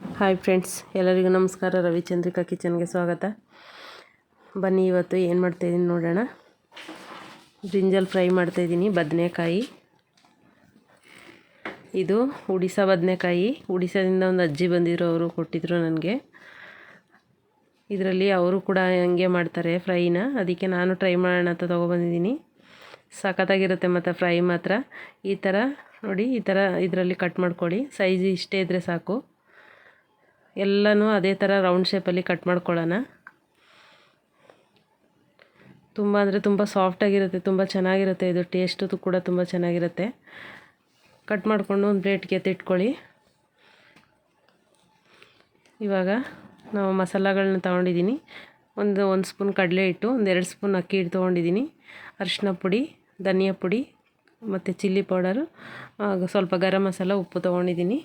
Hi friends, ಎಲ್ಲರಿಗೂ ನಮಸ್ಕಾರ. ರವಿಚಂದ್ರಿಕಾ ಕಿಚನ್ಗೆ ಸ್ವಾಗತ. ಬನ್ನಿ, ಇವತ್ತು ಏನು ಮಾಡ್ತಾಯಿದ್ದೀನಿ ನೋಡೋಣ. ಬ್ರಿಂಜಲ್ ಫ್ರೈ ಮಾಡ್ತಾಯಿದ್ದೀನಿ ಬದನೆಕಾಯಿ. ಇದು ಉಡಿಸಾ ಬದನೆಕಾಯಿ. ಉಡಿಸಾದಿಂದ ಒಂದು ಅಜ್ಜಿ ಬಂದಿದ್ರು, ಅವರು ಕೊಟ್ಟಿದ್ರು ನನಗೆ. ಇದರಲ್ಲಿ ಅವರು ಕೂಡ ಹಂಗೆ ಮಾಡ್ತಾರೆ ಫ್ರೈನ. ಅದಕ್ಕೆ ನಾನು ಟ್ರೈ ಮಾಡೋಣ ಅಂತ ತೊಗೊಬಂದಿದ್ದೀನಿ ಸಖತ್ತಾಗಿರುತ್ತೆ ಮತ್ತು ಫ್ರೈ ಮಾತ್ರ. ಈ ಥರ ನೋಡಿ, ಈ ಥರ ಇದರಲ್ಲಿ ಕಟ್ ಮಾಡ್ಕೊಳ್ಳಿ ಸೈಜ್ ಇಷ್ಟೇ ಇದ್ದರೆ ಸಾಕು. ಎಲ್ಲನೂ ಅದೇ ಥರ ರೌಂಡ್ ಶೇಪಲ್ಲಿ ಕಟ್ ಮಾಡ್ಕೊಳ್ಳೋಣ. ತುಂಬ ಅಂದರೆ ತುಂಬ ಸಾಫ್ಟಾಗಿರುತ್ತೆ ತುಂಬ ಚೆನ್ನಾಗಿರುತ್ತೆ ಇದು. ಟೇಸ್ಟು ಕೂಡ ತುಂಬ ಚೆನ್ನಾಗಿರುತ್ತೆ. ಕಟ್ ಮಾಡಿಕೊಂಡು ಒಂದು ಪ್ಲೇಟ್ಗೆ ಎತ್ತಿಟ್ಕೊಳ್ಳಿ. ಇವಾಗ ನಾವು ಮಸಾಲಗಳನ್ನ ತೊಗೊಂಡಿದ್ದೀನಿ ಒಂದು ಒಂದು ಸ್ಪೂನ್ ಕಡಲೆ ಹಿಟ್ಟು, ಒಂದು ಎರಡು ಸ್ಪೂನ್ ಅಕ್ಕಿ ಹಿಟ್ಟು ತೊಗೊಂಡಿದ್ದೀನಿ ಅರಿಶಿನ ಪುಡಿ, ಧನಿಯಾ ಪುಡಿ ಮತ್ತು ಚಿಲ್ಲಿ ಪೌಡರು ಸ್ವಲ್ಪ ಗರಂ ಮಸಾಲ, ಉಪ್ಪು ತೊಗೊಂಡಿದ್ದೀನಿ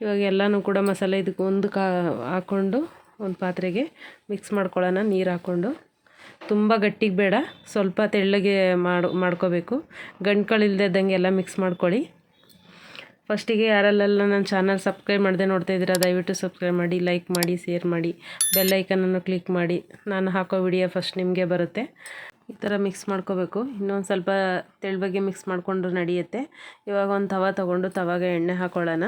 ಇವಾಗ ಎಲ್ಲನೂ ಕೂಡ ಮಸಾಲೆ ಇದಕ್ಕೆ ಒಂದು ಕಾ ಹಾಕ್ಕೊಂಡು ಒಂದು ಪಾತ್ರೆಗೆ ಮಿಕ್ಸ್ ಮಾಡ್ಕೊಳ್ಳೋಣ, ನೀರು ಹಾಕ್ಕೊಂಡು. ತುಂಬ ಗಟ್ಟಿಗೆ ಬೇಡ, ಸ್ವಲ್ಪ ತೆಳ್ಳಗೆ ಮಾಡು, ಮಾಡ್ಕೋಬೇಕು. ಇದ್ದಂಗೆ ಎಲ್ಲ ಮಿಕ್ಸ್ ಮಾಡ್ಕೊಳ್ಳಿ. ಫಸ್ಟಿಗೆ ಯಾರಲ್ಲೆಲ್ಲ ನನ್ನ ಚಾನಲ್ ಸಬ್ಸ್ಕ್ರೈಬ್ ಮಾಡದೆ ನೋಡ್ತಾ ಇದ್ದೀರಾ, ದಯವಿಟ್ಟು ಸಬ್ಸ್ಕ್ರೈಬ್ ಮಾಡಿ ಲೈಕ್ ಮಾಡಿ ಶೇರ್ ಮಾಡಿ ಬೆಲ್ ಐಕನನ್ನು ಕ್ಲಿಕ್ ಮಾಡಿ. ನಾನು ಹಾಕೋ ವಿಡಿಯೋ ಫಸ್ಟ್ ನಿಮಗೆ ಬರುತ್ತೆ. ಈ ಥರ ಮಿಕ್ಸ್ ಮಾಡ್ಕೋಬೇಕು. ಇನ್ನೊಂದು ಸ್ವಲ್ಪ ತೆಳ್ಳಗೆ ಮಿಕ್ಸ್ ಮಾಡಿಕೊಂಡು ನಡೆಯುತ್ತೆ. ಇವಾಗ ಒಂದು ತವ ತೊಗೊಂಡು ತವಾಗೆ ಎಣ್ಣೆ ಹಾಕೊಳ್ಳೋಣ.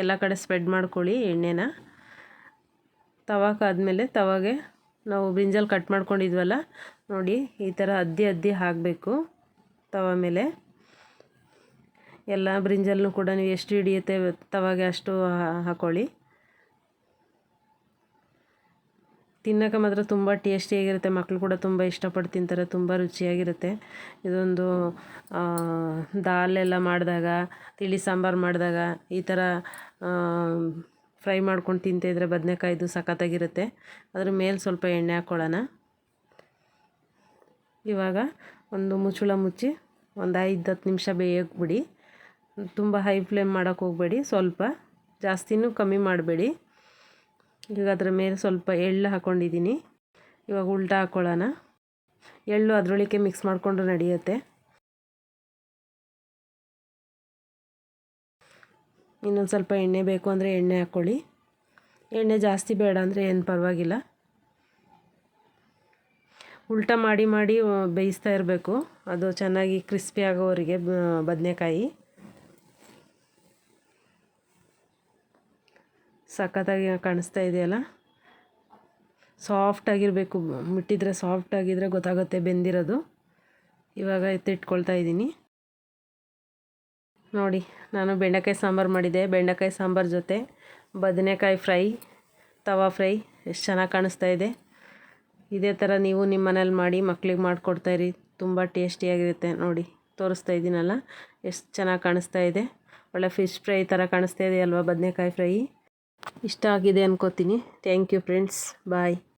ಎಲ್ಲ ಕಡೆ ಸ್ಪ್ರೆಡ್ ಮಾಡ್ಕೊಳ್ಳಿ ಎಣ್ಣೆನ. ತವಾಕಾದಮೇಲೆ ತವಾಗೆ ನಾವು ಬ್ರಿಂಜಲ್ ಕಟ್ ಮಾಡ್ಕೊಂಡಿದ್ವಲ್ಲ, ನೋಡಿ ಈ ಥರ ಅದ್ದಿ ಅದ್ದಿ ಹಾಕಬೇಕು ತವ ಮೇಲೆ. ಎಲ್ಲ ಬ್ರಿಂಜಲ್ನು ಕೂಡ ನೀವು ಎಷ್ಟು ಹಿಡಿಯುತ್ತೆ ತವಾಗೆ ಅಷ್ಟು ಹಾಕ್ಕೊಳ್ಳಿ ತಿನ್ನೋಕೆ ಮಾತ್ರ ತುಂಬ ಟೇಸ್ಟಿಯಾಗಿರುತ್ತೆ ಮಕ್ಕಳು ಕೂಡ ತುಂಬ ಇಷ್ಟಪಟ್ಟು ತಿಂತಾರೆ, ತುಂಬ ರುಚಿಯಾಗಿರುತ್ತೆ. ಇದೊಂದು ದಾಲೆಲ್ಲ ಮಾಡಿದಾಗ, ತಿಳಿ ಸಾಂಬಾರು ಮಾಡಿದಾಗ ಈ ಥರ ಫ್ರೈ ಮಾಡ್ಕೊಂಡು ತಿಂತಿದ್ರೆ ಬದನೆಕಾಯ್ದು ಸಖತ್ತಾಗಿರುತ್ತೆ. ಅದ್ರ ಮೇಲೆ ಸ್ವಲ್ಪ ಎಣ್ಣೆ ಹಾಕ್ಕೊಳ್ಳೋಣ ಇವಾಗ ಒಂದು ಮುಚ್ಚಳ ಮುಚ್ಚಿ ಒಂದು ಐದು ಹತ್ತು ನಿಮಿಷ ಬೇಯಕ್ಕೆ ಬಿಡಿ. ತುಂಬ ಹೈ ಫ್ಲೇಮ್ ಮಾಡೋಕ್ಕೆ ಹೋಗಬೇಡಿ. ಸ್ವಲ್ಪ ಜಾಸ್ತಿನೂ ಕಮ್ಮಿ ಮಾಡಬೇಡಿ. ಈಗ ಅದರ ಮೇಲೆ ಸ್ವಲ್ಪ ಎಳ್ಳು ಹಾಕ್ಕೊಂಡಿದ್ದೀನಿ ಇವಾಗ ಉಲ್ಟಾ ಹಾಕ್ಕೊಳ್ಳೋಣ ಎಳ್ಳು ಅದರೊಳಗೆ ಮಿಕ್ಸ್ ಮಾಡಿಕೊಂಡು ನಡೆಯುತ್ತೆ. ಇನ್ನೊಂದು ಸ್ವಲ್ಪ ಎಣ್ಣೆ ಬೇಕು ಅಂದರೆ ಎಣ್ಣೆ ಹಾಕ್ಕೊಳ್ಳಿ ಎಣ್ಣೆ ಜಾಸ್ತಿ ಬೇಡ ಅಂದರೆ ಏನು ಪರವಾಗಿಲ್ಲ. ಉಲ್ಟ ಮಾಡಿ ಮಾಡಿ ಬೇಯಿಸ್ತಾ ಇರಬೇಕು. ಅದು ಚೆನ್ನಾಗಿ ಕ್ರಿಸ್ಪಿ ಆಗೋವರೆಗೆ ಬದನೆಕಾಯಿ. ಸಖತ್ತಾಗಿ ಕಾಣಿಸ್ತಾ ಇದೆಯಲ್ಲ? ಸಾಫ್ಟಾಗಿರಬೇಕು ಮುಟ್ಟಿದ್ರೆ ಸಾಫ್ಟಾಗಿದ್ದರೆ ಗೊತ್ತಾಗುತ್ತೆ ಬೆಂದಿರೋದು. ಇವಾಗ ಎತ್ತಿಟ್ಕೊಳ್ತಾ ಇದ್ದೀನಿ. ನೋಡಿ, ನಾನು ಬೆಂಡೆಕಾಯಿ ಸಾಂಬಾರು ಮಾಡಿದೆ ಬೆಂಡೆಕಾಯಿ ಸಾಂಬಾರು ಜೊತೆ ಬದನೆಕಾಯಿ ಫ್ರೈ, ತವಾ ಫ್ರೈ ಎಷ್ಟು ಚೆನ್ನಾಗಿ ಕಾಣಿಸ್ತಾ ಇದೆ. ಇದೇ ಥರ ನೀವು ನಿಮ್ಮ ಮನೇಲಿ ಮಾಡಿ ಮಕ್ಕಳಿಗೆ ಮಾಡಿಕೊಡ್ತಾಯಿರಿ ತುಂಬ ಟೇಸ್ಟಿಯಾಗಿರುತ್ತೆ ನೋಡಿ, ತೋರಿಸ್ತಾ ಇದ್ದೀನಲ್ಲ? ಎಷ್ಟು ಚೆನ್ನಾಗಿ ಕಾಣಿಸ್ತಾ ಇದೆ. ಒಳ್ಳೆ ಫಿಶ್ ಫ್ರೈ ಥರ ಕಾಣಿಸ್ತಾ ಇದೆ ಅಲ್ವಾ ಬದನೆಕಾಯಿ ಫ್ರೈ? ಇಷ್ಟ ಆಗಿದೆ ಅನ್ಕೋತೀನಿ. Thank you friends bye